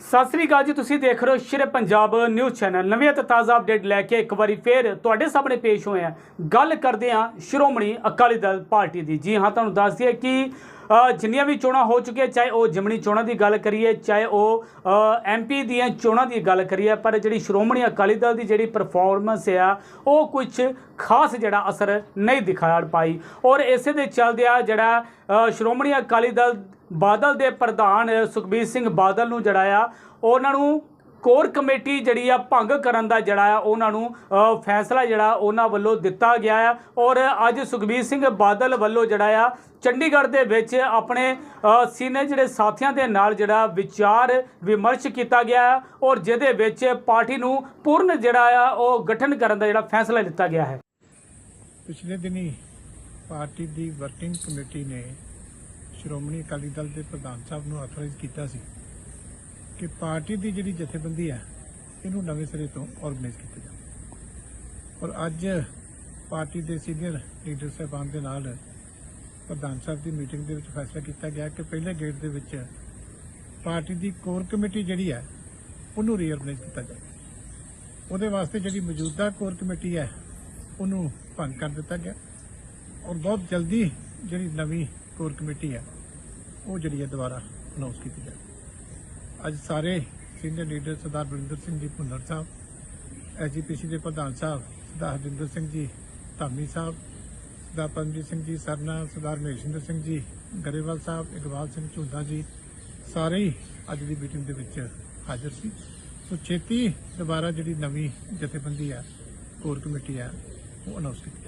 ਸਤਿ ਸ੍ਰੀ ਅਕਾਲ ਜੀ, ਤੁਸੀਂ ਦੇਖ ਰਹੇ ਹੋ ਸ਼ੇਰ ਪੰਜਾਬ ਨਿਊਜ਼ ਚੈਨਲ। ਨਵੀਂ ਅਤੇ ਤਾਜ਼ਾ ਅਪਡੇਟ ਲੈ ਕੇ ਇੱਕ ਵਾਰੀ ਫੇਰ ਤੁਹਾਡੇ ਸਾਹਮਣੇ ਪੇਸ਼ ਹੋਏ ਹਾਂ। ਗੱਲ ਕਰਦੇ ਹਾਂ ਸ਼੍ਰੋਮਣੀ ਅਕਾਲੀ ਦਲ ਪਾਰਟੀ ਦੀ। ਜੀ ਹਾਂ, ਤੁਹਾਨੂੰ ਦੱਸ ਦਈਏ ਕਿ ਜਿੰਨੀਆਂ ਵੀ ਚੋਣਾਂ ਹੋ ਚੁੱਕੀਆਂ, ਚਾਹੇ ਉਹ ਜਿਮਣੀ ਚੋਣਾਂ ਦੀ ਗੱਲ ਕਰੀਏ, ਚਾਹੇ ਉਹ ਐਮਪੀ ਦੀਆਂ ਚੋਣਾਂ ਦੀ ਗੱਲ ਕਰੀਏ, ਪਰ ਜਿਹੜੀ ਸ਼੍ਰੋਮਣੀ ਅਕਾਲੀ ਦਲ ਦੀ ਜਿਹੜੀ ਪਰਫਾਰਮੈਂਸ ਆ, ਉਹ ਕੁਝ ਖਾਸ ਜਿਹੜਾ ਅਸਰ ਨਹੀਂ ਦਿਖਾ ਪਾਈ। ਔਰ ਇਸੇ ਦੇ ਚੱਲਦਿਆਂ ਜਿਹੜਾ ਸ਼੍ਰੋਮਣੀ ਅਕਾਲੀ ਦਲ ਬਾਦਲ ਦੇ ਪ੍ਰਧਾਨ ਸੁਖਬੀਰ ਸਿੰਘ ਬਾਦਲ ਨੂੰ ਜਿਹੜਾ ਆ, ਉਹਨਾਂ ਨੂੰ ਕੋਰ ਕਮੇਟੀ ਜਿਹੜੀ ਆ ਭੰਗ ਕਰਨ ਦਾ ਜਿਹੜਾ ਆ, ਉਹਨਾਂ ਨੂੰ ਫੈਸਲਾ ਜਿਹੜਾ ਉਹਨਾਂ ਵੱਲੋਂ ਦਿੱਤਾ ਗਿਆ ਆ। ਔਰ ਅੱਜ ਸੁਖਬੀਰ ਸਿੰਘ ਬਾਦਲ ਵੱਲੋਂ ਜਿਹੜਾ ਆ, ਚੰਡੀਗੜ੍ਹ ਦੇ ਵਿੱਚ ਆਪਣੇ ਸੀਨੀਅਰ ਜਿਹੜੇ ਸਾਥੀਆਂ ਦੇ ਨਾਲ ਜਿਹੜਾ ਵਿਚਾਰ ਵਿਮਰਸ਼ ਕੀਤਾ ਗਿਆ ਆ। ਔਰ ਜਿਹਦੇ ਵਿੱਚ ਪਾਰਟੀ ਨੂੰ ਪੂਰਨ ਜਿਹੜਾ ਆ, ਉਹ ਗਠਨ ਕਰਨ ਦਾ ਜਿਹੜਾ ਫੈਸਲਾ ਲਿੱਤਾ ਗਿਆ ਹੈ। ਪਿਛਲੇ ਦਿਨੀ ਪਾਰਟੀ ਦੀ ਵਰਕਿੰਗ ਕਮੇਟੀ ਨੇ ਸ਼੍ਰੋਮਣੀ ਅਕਾਲੀ ਦਲ ਦੇ ਪ੍ਰਧਾਨ ਸਾਹਿਬ ਨੂੰ ਆਥੋਰਾਈਜ਼ ਕੀਤਾ ਸੀ। ਕਿ ਪਾਰਟੀ ਦੀ ਜਿਹੜੀ ਜਥੇਬੰਦੀ ਹੈ, ਇਹਨੂੰ ਨਵੇਂ ਸਿਰੇ ਤੋਂ ਆਰਗੇਨਾਈਜ਼ ਕੀਤਾ ਜਾਵੇ। ਔਰ ਅੱਜ ਪਾਰਟੀ ਦੇ ਸੀਨੀਅਰ ਲੀਡਰ ਸਾਹਿਬਾਨ ਦੇ ਨਾਲ ਪ੍ਰਧਾਨ ਸਾਹਿਬ ਦੀ ਮੀਟਿੰਗ ਦੇ ਵਿੱਚ ਫੈਸਲਾ ਕੀਤਾ ਗਿਆ ਕਿ ਪਹਿਲੇ ਗੇਟ ਦੇ ਵਿੱਚ ਪਾਰਟੀ ਦੀ ਕੋਰ ਕਮੇਟੀ ਜਿਹੜੀ ਹੈ, ਉਹਨੂੰ ਰੀਆਰਗਨਾਈਜ਼ ਕੀਤਾ ਜਾਵੇ। ਉਹਦੇ ਵਾਸਤੇ ਜਿਹੜੀ ਮੌਜੂਦਾ ਕੋਰ ਕਮੇਟੀ ਹੈ, ਉਹਨੂੰ ਭੰਗ ਕਰ ਦਿੱਤਾ ਗਿਆ। ਔਰ ਬਹੁਤ ਜਲਦੀ ਜਿਹੜੀ ਨਵੀਂ ਕੋਰ ਕਮੇਟੀ ਹੈ, ਉਹ ਜਿਹੜੀ ਹੈ ਦੁਬਾਰਾ ਅਨਾਉਂਸ ਕੀਤੀ ਜਾਵੇ। ਅੱਜ ਸਾਰੇ ਸੀਨੀਅਰ ਲੀਡਰ ਸਰਦਾਰ ਬਲਿੰਦਰ ਸਿੰਘ ਜੀ ਭੁੰਨਰ ਸਾਹਿਬ ਐਜੀਪੀਸੀ ਦੇ ਪ੍ਰਧਾਨ ਸਾਹਿਬ, ਸਰਦਾਰ ਹਰਜਿੰਦਰ ਸਿੰਘ ਜੀ ਧਾਮੀ ਸਾਹਿਬ, ਸਰਦਾਰ ਪਰਮਜੀਤ ਸਿੰਘ ਜੀ ਸਰਨਾ, ਸਰਦਾਰ ਮਹੇਸ਼ਿੰਦਰ ਸਿੰਘ ਜੀ ਗਰੇਵਾਲ ਸਾਹਿਬ, ਇਕਬਾਲ ਸਿੰਘ ਝੁੰਦਾ ਜੀ, ਸਾਰੇ ਹੀ ਅੱਜ ਦੀ ਮੀਟਿੰਗ ਦੇ ਵਿੱਚ ਹਾਜ਼ਰ ਸੀ। ਸੋ ਛੇਤੀ ਦੁਬਾਰਾ ਜਿਹੜੀ ਨਵੀਂ ਜਥੇਬੰਦੀ ਆ, ਕੋਰ ਕਮੇਟੀ ਆ, ਉਹ ਅਨਾਉਂਸ ਕੀਤੀ